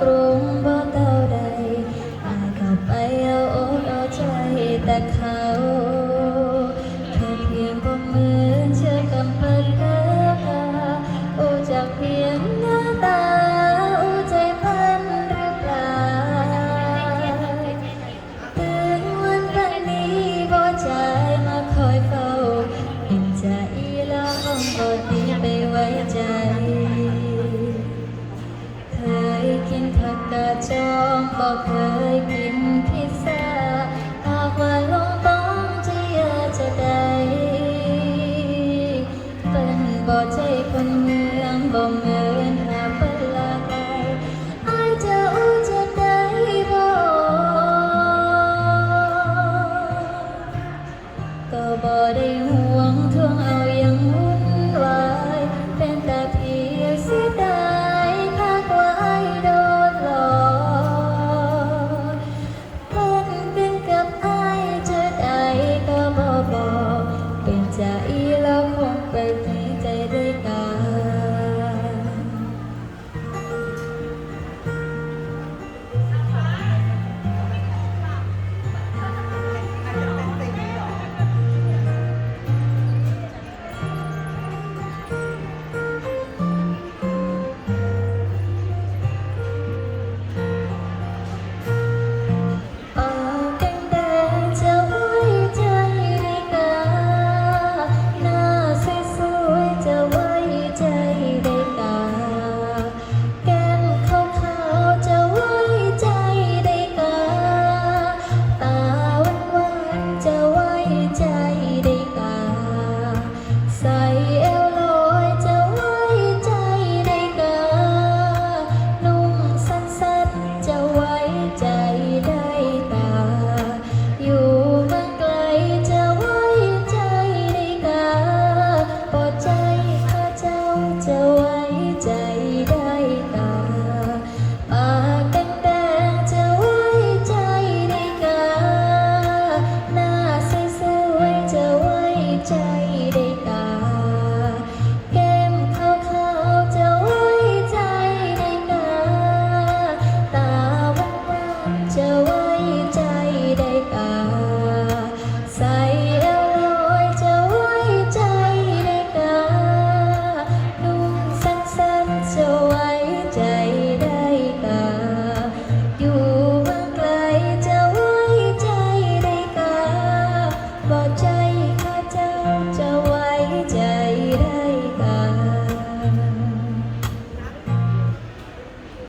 กรุงบ่เท่าใดอายเข้าไปเอาอกเอาใจแต่เขา ผักกาดจองก็เคยกินพิซซ่าหากว่าลงต้องจะยากจะได้เป็นบ่ใจคนเมืองบ่เมือ so